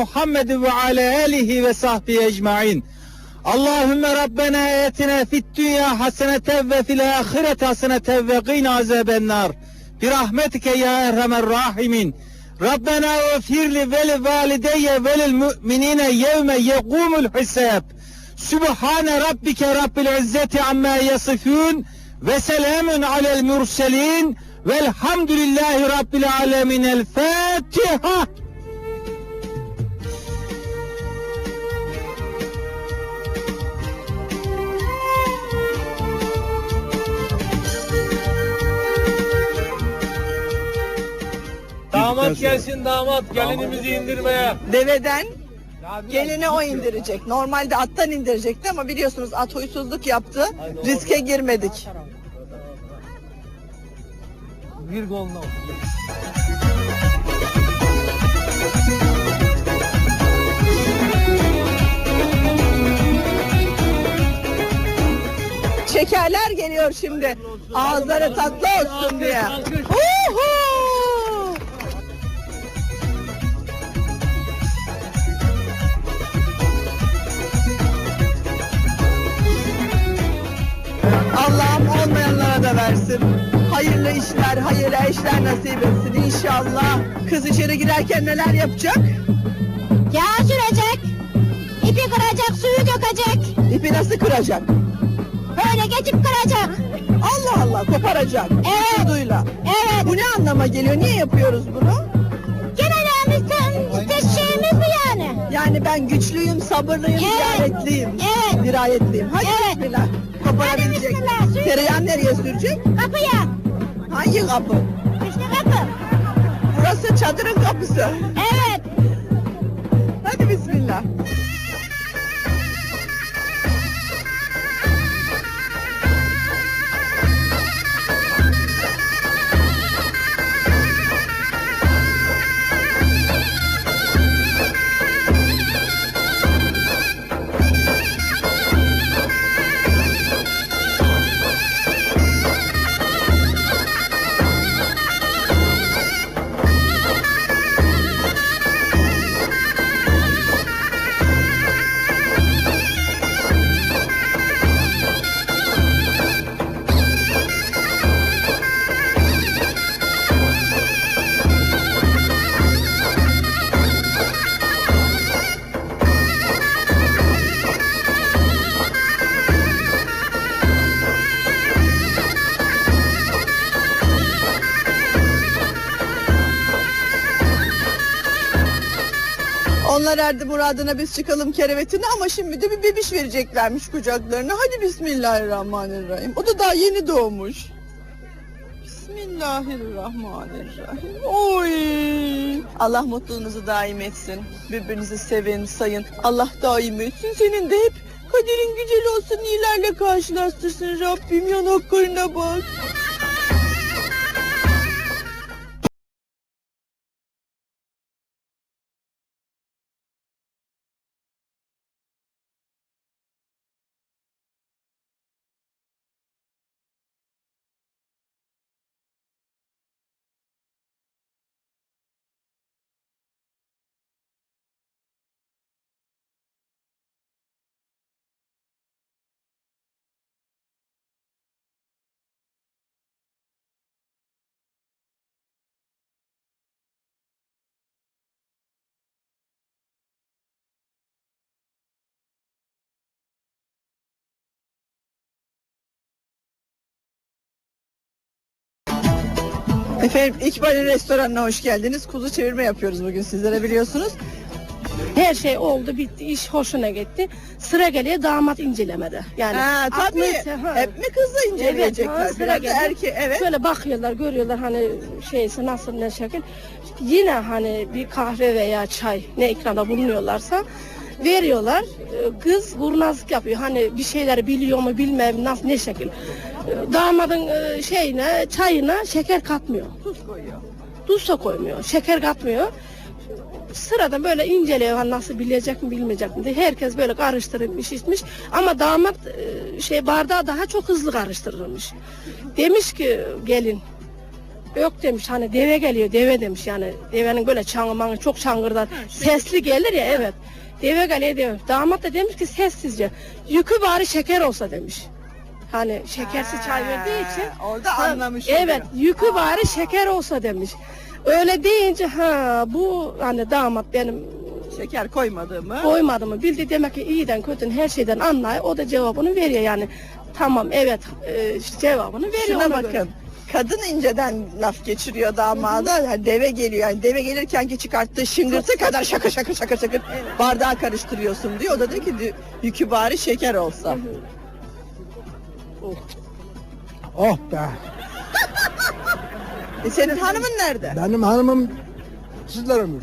محمد وعلى آله وصحبه أجمعين. اللهم ربنا آتنا في الدنيا حسنة وفي الآخرة حسنة وقنا عذاب النار. برحمتك يا أرحم الراحمين. ربنا اغفر لي ولوالدي وللمؤمنين يوم يقوم الحساب. سبحان ربك رب العزة عما يصفون وسلام على المرسلين. والحمد لله رب العالمين. الفاتحة. Damat gelsin damat gelinimizi indirmeye. Deveden gelini o indirecek. Normalde attan indirecekti ama biliyorsunuz at huysuzluk yaptı. Riske girmedik. Bir golunu. Şekerler geliyor şimdi. Ağızları tatlı olsun diye. Uhu! Versin. Hayırlı işler, hayırlı eşler nasip etsin inşallah. Kız içeri girerken neler yapacak? Yağ sürecek, ipi kıracak, suyu dökecek, İpi nasıl kıracak? böyle geçip kıracak. Allah Allah koparacak. Evet. Suduyla. Evet, Bu ne anlama geliyor? Niye yapıyoruz bunu? genelimiz şeyimiz bu yani. Yani ben güçlüyüm, sabırlıyım, Evet. dirayetliyim. Evet. Dirayetliyim. Hadi Evet. bismillah. Bismillah, suyu- Tereyağı nereye sürecek? Kapıya, Hangi kapı? işte kapı. Burası çadırın kapısı. Evet, Hadi bismillah. Onlar erdi muradına biz çıkalım kerevetine ama şimdi de bir bebiş vereceklermiş kucaklarına. Hadi bismillahirrahmanirrahim. O da daha yeni doğmuş. Bismillahirrahmanirrahim. Oy. Allah mutluluğunuzu daim etsin. Birbirinizi sevin, sayın. Allah daim etsin. Senin de hep kaderin güzel olsun, iyilerle karşılaştırsın Rabbim. Yanaklarına bak. Efendim İkbal'in restoranına hoş geldiniz. Kuzu çevirme yapıyoruz bugün sizlere biliyorsunuz. Her şey oldu bitti iş hoşuna gitti. Sıra geliyor damat incelemede. Yani Ha, tabii. aklıysa, ha. Hep mi kızla inceleyecekler? Evet, ha, sıra Biraz geldi. erkeği, evet. Şöyle bakıyorlar görüyorlar hani şeysi nasıl ne şekil. Yine hani bir kahve veya çay ne ikranda bulunuyorlarsa veriyorlar. Ee, Kız kurnazlık yapıyor. Hani bir şeyleri biliyor mu bilmem nasıl ne şekil. Damadın e, şeyine çayına şeker katmıyor. Tuz koyuyor. Tuz da koymuyor. Şeker katmıyor. Sıradan böyle inceliyor nasıl bilecek mi bilmeyecek mi diye. Herkes böyle karıştırmış içmiş. Ama damat e, şey bardağı daha çok hızlı karıştırılmış. Demiş ki gelin Yok demiş hani deve geliyor deve demiş yani devenin böyle çangı çok çangırdan sesli gelir ya evet. Deve geliyor demiş. Damat da demiş ki sessizce yükü bari şeker olsa demiş. Hani şekersiz çay verdiği için. Orada Ha, anlamış Evet oluyor. yükü bari şeker olsa demiş. Öyle deyince ha bu hani damat benim Şeker koymadığımı. koymadığımı bildi demek ki iyiden kötüden her şeyden anlay o da cevabını veriyor yani. Tamam evet e, cevabını veriyor Şuna bakın. göre. Kadın inceden laf geçiriyor damada. Yani deve geliyor. Yani deve gelirken ki çıkarttığı şıngırtı kadar şakır şakır şakır şakır bardağı karıştırıyorsun diyor. O da diyor ki "Dü- yükü bari şeker olsa. Oh be. E senin hanımın nerede? Benim hanımım sizler ömür.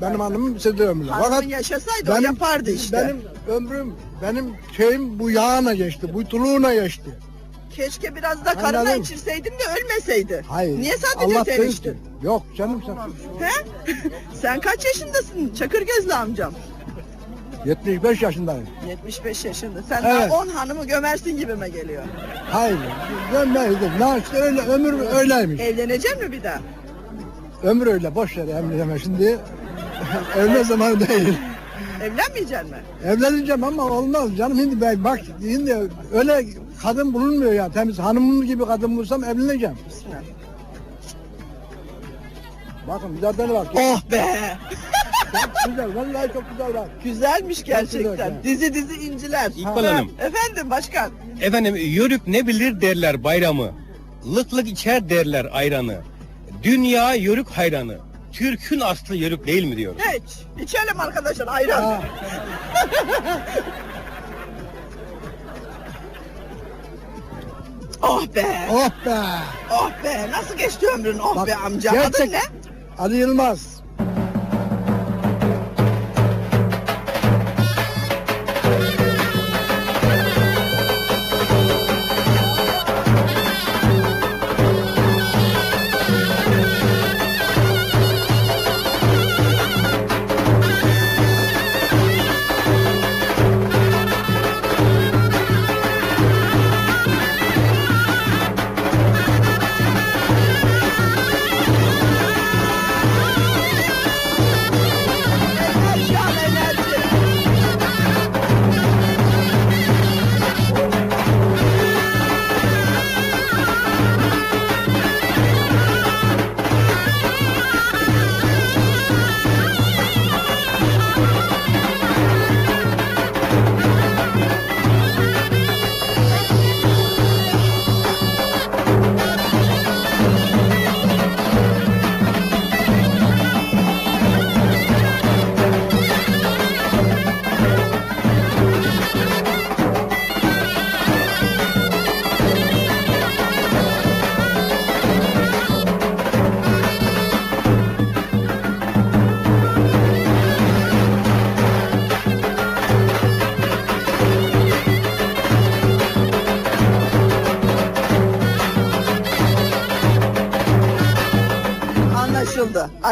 Benim hanımım sizler ömür. Hanımın yaşasaydı o yapardı işte. Benim ömrüm, benim şeyim bu yağına geçti, bu tuluğuna geçti. Keşke biraz da karına Anladım. içirseydin de ölmeseydi. Hayır. Niye sadece Allah sen içtin? Yok canım sen. He? sen kaç yaşındasın Çakır gözlü amcam? 75 yaşındayım. 75 yaşında. Sen Evet. daha 10 hanımı gömersin gibime geliyor. Hayır. Ne işte öyle ömür öyleymiş. Evlenecek mi bir daha? Ömür öyle boş ver emrime şimdi. Evlen zamanı değil. Evlenmeyecek mi? Evleneceğim ama olmaz canım şimdi ben bak şimdi öyle kadın bulunmuyor ya temiz hanımım gibi kadın bulsam evleneceğim. Bakın mücadele var. Oh be! Çok güzel vallahi çok güzel var. Güzelmiş gerçekten. güzel. Dizi dizi inciler. İkbal Ha, Hanım. Efendim başkan. Efendim yörük ne bilir derler bayramı. Lık lık içer derler ayranı. Dünya yörük hayranı. Türk'ün aslı yörük değil mi diyor. Hiç. İçelim arkadaşlar ayran. Ha. Oh be! Oh be. Oh be! Nasıl geçti ömrün oh Bak, be amca? Adın gerçek- ne? Ali Yılmaz.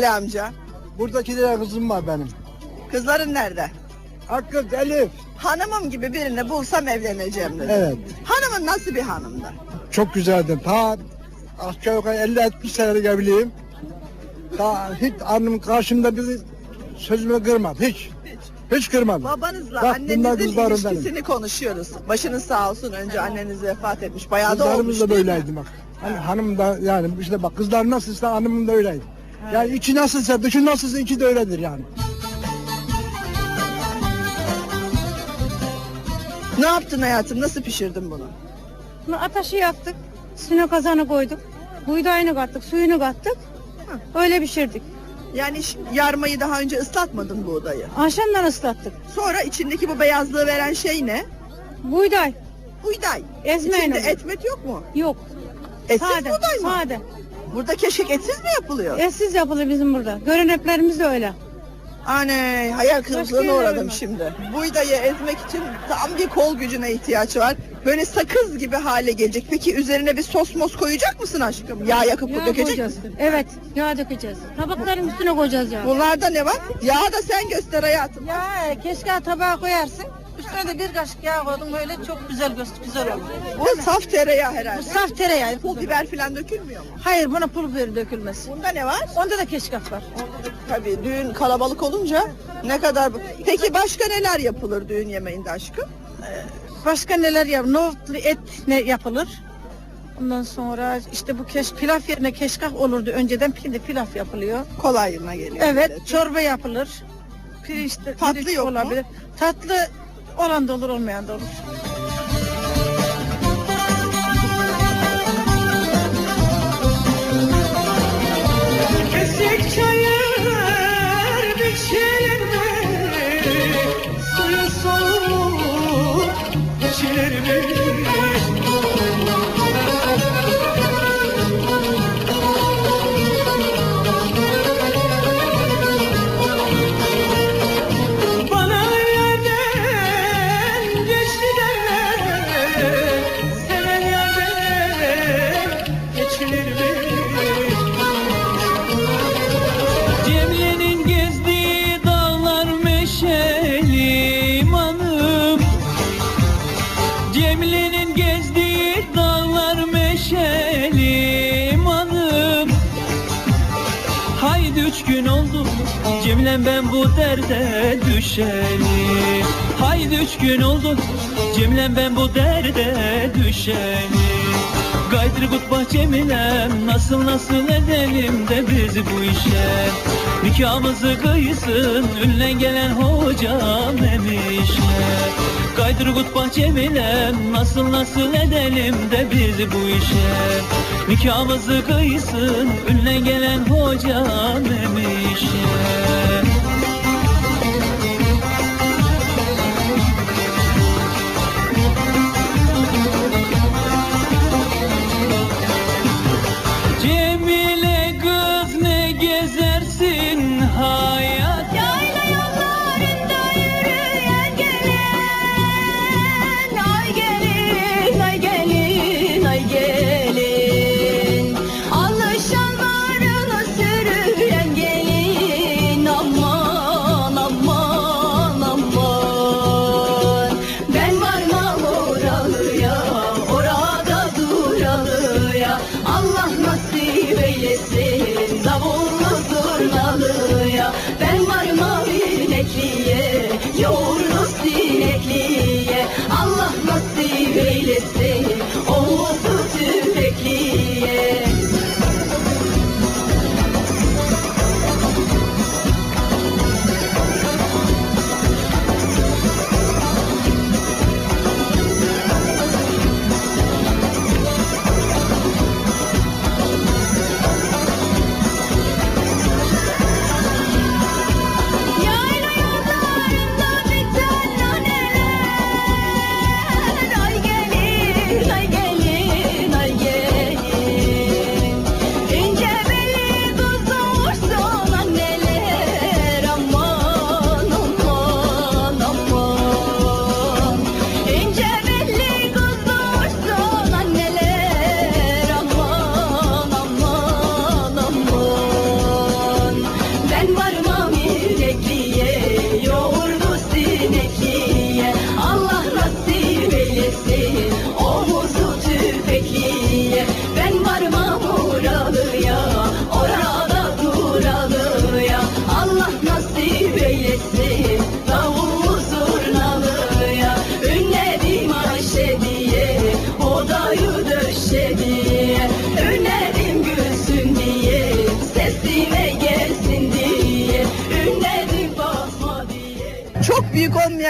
Ali amca. Buradaki de kızım var benim. Kızların nerede? Hakkı Elif. Hanımım gibi birini bulsam evleneceğim dedi. Evet. Hanımın nasıl bir hanımdı? Çok güzeldi. Ta aşağı yukarı 50-60 senelik evliyim. Ta hiç annem karşımda bir sözümü kırmadı. Hiç. Hiç kırmadı. Babanızla Bak, annenizin ilişkisini konuşuyoruz. Başınız sağ olsun. Önce anneniz vefat etmiş. Bayağı da olmuş Kızlarımız da böyleydi bak. Hani hanım da yani işte bak kızlar nasılsa hanımım da öyleydi. Yani içi nasılsa dışı nasılsa içi de öyledir yani. Ne yaptın hayatım? Nasıl pişirdin bunu? Bunu ateşe yaktık. Üstüne kazanı koyduk. Buğdayını kattık, suyunu kattık. Öyle pişirdik. Yani ş- yarmayı daha önce ıslatmadın buğdayı. Akşamdan ıslattık. Sonra içindeki bu beyazlığı veren şey ne? Buğday Buğday. Ezmeyin İçinde onu. etmet yok mu? yok. Etsiz Sade, buğday mı? sade. Burada keşkek etsiz mi yapılıyor? Etsiz yapılır bizim burada. Göreneklerimiz de öyle. Anne hayal kırıklığına uğradım şimdi. Buğdayı ezmek için tam bir kol gücüne ihtiyaç var. Böyle sakız gibi hale gelecek. Peki üzerine bir sos mos koyacak mısın aşkım? Yağ yakıp Yağ dökecek koyacağız. misin? Evet, yağ dökeceğiz. Tabakların üstüne koyacağız yağ. Bunlarda ne var? Yağı da sen göster hayatım. Ya keşke tabağa koyarsın. Üstüne de bir kaşık yağ koydum böyle çok güzel göz güzel oldu. Bu saf tereyağı herhalde. Bu saf tereyağı. Pul biber falan dökülmüyor mu? Hayır buna pul biber dökülmez. Bunda ne var? Onda da keşkaf var. Tabii düğün kalabalık olunca ne kadar... Peki başka neler yapılır düğün yemeğinde aşkım? Başka neler yap? Nohutlu et ne yapılır? Ondan sonra işte bu keş pilav yerine keşkaf olurdu. Önceden şimdi pilav yapılıyor. Kolayına geliyor. Evet, çorba yapılır. Pirinç de- Tatlı pirinç yok mu? olabilir. Tatlı olan da olur, olmayan da olur. Üç gün oldu Cemilem ben bu derde düşeli Haydi üç gün oldu Cemilem ben bu derde düşeli Gaydır kutbah Cemilem Nasıl nasıl edelim de biz bu işe. Nikahımızı kıysın Ünlen gelen hocam emişe Gaydır kutbah Cemilem Nasıl nasıl edelim de biz bu işe? Nikahımızı kıysın Ünlen gelen hocam emişe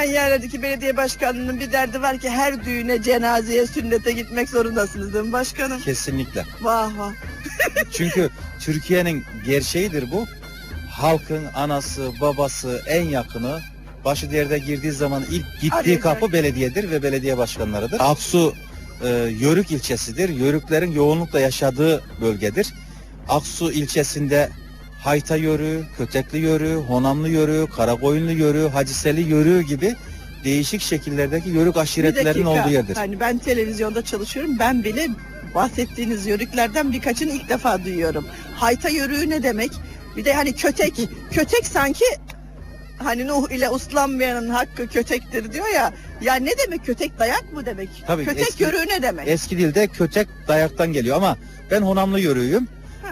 olmayan yerlerdeki belediye başkanının bir derdi var ki her düğüne, cenazeye, sünnete gitmek zorundasınız değil mi başkanım? Kesinlikle. Vah vah. Çünkü Türkiye'nin gerçeğidir bu. Halkın anası, babası, en yakını başı derde girdiği zaman ilk gittiği Arayacak. kapı belediyedir ve belediye başkanlarıdır. Aksu e, Yörük ilçesidir. Yörüklerin yoğunlukla yaşadığı bölgedir. Aksu ilçesinde Hayta Yörüğü, Kötekli Yörüğü, Honamlı Yörüğü, Karakoyunlu Yörüğü, Hacıseli Yörüğü gibi değişik şekillerdeki yörük aşiretlerin dakika. olduğu yerdir. Hani ben televizyonda çalışıyorum. Ben bile bahsettiğiniz yörüklerden birkaçını ilk defa duyuyorum. Hayta yörüğü ne demek? Bir de hani kötek. Kötek sanki hani Nuh ile uslanmayanın hakkı kötektir diyor ya. Ya ne demek kötek dayak mı demek? Tabii, kötek eski- yörüğü ne demek? Eski dilde kötek dayaktan geliyor ama ben Honamlı yörüğüyüm.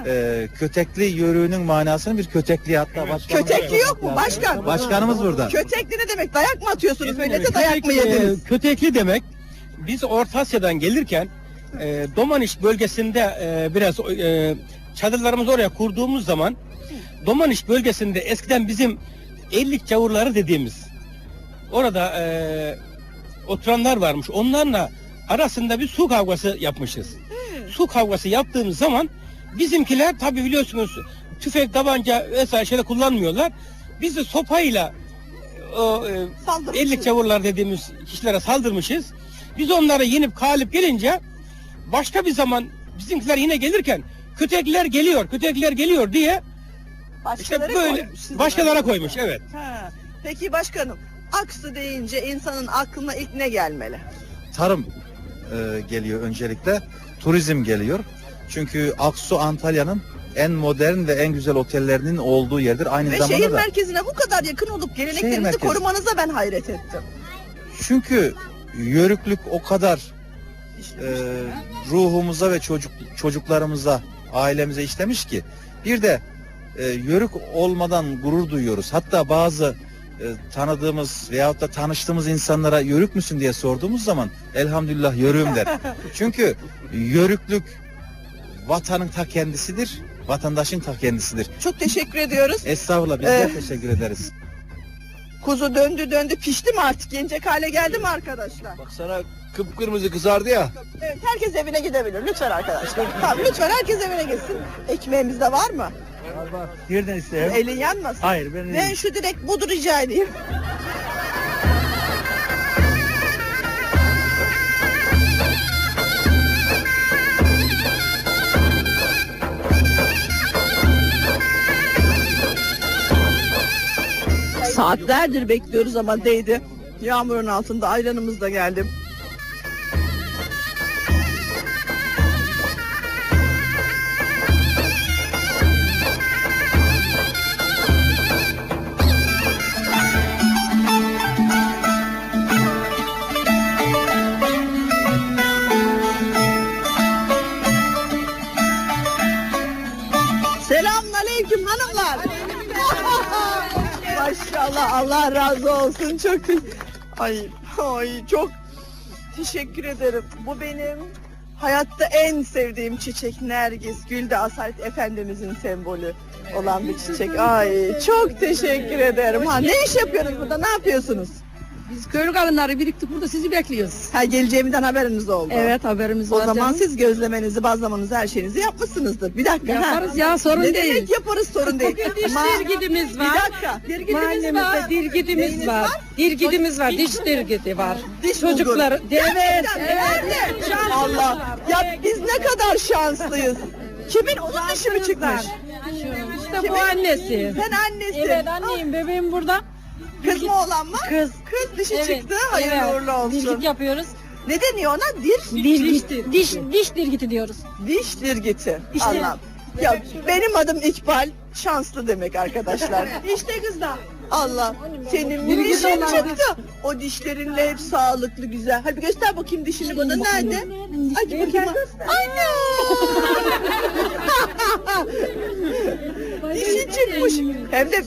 Ee, kötekli yörüğünün manasını bir kötekli hatta başkanımız- Kötekli yok mu başkan? Başkanımız burada. Kötekli ne demek? Dayak mı atıyorsunuz Efendim, millete dayak mı e, yediniz? kötekli demek biz Orta Asya'dan gelirken e, Domaniş bölgesinde e, biraz e, çadırlarımızı oraya kurduğumuz zaman Domaniş bölgesinde eskiden bizim ellik cavurları dediğimiz orada e, oturanlar varmış. Onlarla arasında bir su kavgası yapmışız. Su kavgası yaptığımız zaman bizimkiler tabi biliyorsunuz tüfek, tabanca vesaire şeyler kullanmıyorlar. Biz de sopayla o e. 50 çavurlar dediğimiz kişilere saldırmışız. Biz onlara yenip galip gelince başka bir zaman bizimkiler yine gelirken kötekler geliyor, kötekler geliyor diye işte Başkaları böyle koymuş başkalara koymuş evet. Ha. Peki başkanım Aksu deyince insanın aklına ilk ne gelmeli? Tarım e, geliyor öncelikle. Turizm geliyor. Çünkü Aksu Antalya'nın en modern ve en güzel otellerinin olduğu yerdir. Aynı Ve zamanda şehir da. merkezine bu kadar yakın olup geleneklerinizi korumanıza ben hayret ettim. Çünkü yörüklük o kadar e, ruhumuza ve çocuk çocuklarımıza, ailemize işlemiş ki bir de e, yörük olmadan gurur duyuyoruz. Hatta bazı e, tanıdığımız veyahut da tanıştığımız insanlara yörük müsün diye sorduğumuz zaman elhamdülillah yörüğüm der. Çünkü yörüklük vatanın ta kendisidir, vatandaşın ta kendisidir. Çok teşekkür ediyoruz. Estağfurullah biz de Eh. teşekkür ederiz. Kuzu döndü döndü pişti mi artık yenecek hale geldi mi arkadaşlar? Baksana kıpkırmızı kızardı ya. Evet herkes evine gidebilir lütfen arkadaşlar. tamam lütfen herkes evine gitsin. Ekmeğimiz de var mı? Yerden isterim. Elin yanmasın. Hayır ben Ben şu direkt budur rica edeyim. Saatlerdir bekliyoruz ama değdi. Yağmurun altında ayranımız da geldi. Maşallah Allah razı olsun çok ay ay çok teşekkür ederim. Bu benim hayatta en sevdiğim çiçek Nergis. Gül de Asalet Efendimizin sembolü olan bir çiçek. Ay çok teşekkür ederim. Ha ne iş yapıyorsunuz burada? Ne yapıyorsunuz? Biz köylü kadınları biriktik burada sizi bekliyoruz. Ha geleceğimden haberiniz oldu. Evet haberimiz O var. zaman canım. siz gözlemenizi, bazlamanızı, her şeyinizi yapmışsınızdır. Bir dakika. ha. yaparız ya sorun Ne değil. demek yaparız sorun değil. Bugün diş Ma- dirgidimiz Bir var. dakika. Dirgidimiz var. Mahallemizde dirgidimiz Neyiniz var. Dirgidimiz var. Diş dirgidi var. Diş Çocuklar. bulgur. Evet. Gerçekten mi? Evet. Nerede? Allah. Ya biz ne kadar şanslıyız. Kimin onun dişi mi çıkmış? İşte bu annesi. Sen annesi. Evet anneyim bebeğim burada. Kız mı oğlan mı? Kız. Kız dişi Evet, çıktı. Hayırlı evet. uğurlu olsun. Dirgit yapıyoruz. Ne deniyor ona? Dir. Diş, diş, diş dirgiti diyoruz. Diş dirgiti. İşte- Allah'ım. Ya benim adım İkbal. Şanslı demek arkadaşlar. işte kızlar. Allah senin bir Dirgit dişin olan çıktı. O dişlerinle hep sağlıklı güzel. Hadi göster bakayım dişini bana. Nerede? Aç bakayım. Anne. Dişi çıkmış. Hem de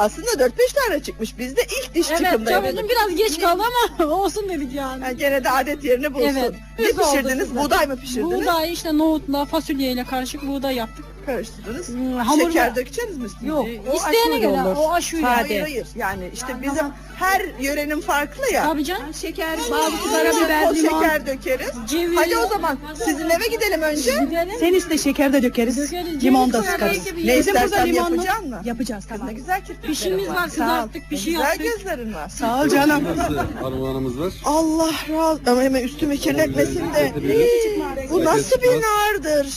aslında 4-5 tane çıkmış. Bizde ilk diş Evet çıkımda. çavuzun biraz geç kaldı ama olsun dedik yani. Yani gene de adet yerini bulsun. Evet. Ne oldu pişirdiniz? Buğday mı pişirdiniz? Buğday işte nohutla fasulyeyle karışık buğday yaptık. Karıştırdınız. Hmm, hamurla- Şeker dökeceğiz mi üstüne? Yok. O İsteyene aşure göre olur. o aşure. Hayır hayır. Yani işte bizim her yörenin farklı ya. Tabii canım. Şeker, Bazı karabiber, bol limon. şeker dökeriz. Ceviz. Hadi o zaman sizin eve gidelim önce. Gidelim. Sen iste şeker de dökeriz. Dökeriz. Limon da Ceviz sıkarız. koyarız. Ne Bizim burada istersen limonlu- yapacaksın mı? Yapacağız Kız ne tamam. güzel kirpiklerin Pişimiz var, Sağ ol. kızarttık, pişi Ne Güzel yaptık. gözlerin var. Sağ ol canım. Nasıl armağanımız var? Allah razı ama hemen üstümü kirletmesin de. Hii, Bu nasıl bir nardır?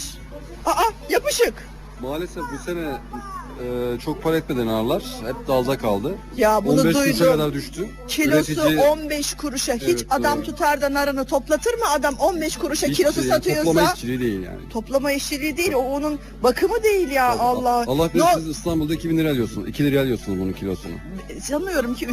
Aa yapışık. Maalesef bu sene Ee, çok para etmeden narlar hep dalda kaldı. Ya bunu 15 kuruşa duydum. kadar düştü. Kilosu Üretici- 15 kuruşa. Hiç Evet, adam doğru. tutar da narını toplatır mı? Adam 15 kuruşa Hiç, kilosu e, satıyorsa. Toplama işçiliği değil yani. Toplama işçiliği değil. O onun bakımı değil ya Allah. Allah bilir Ne- siz İstanbul'da 2000 lira alıyorsunuz. 2 lira alıyorsunuz bunun kilosunu. Sanıyorum ki 3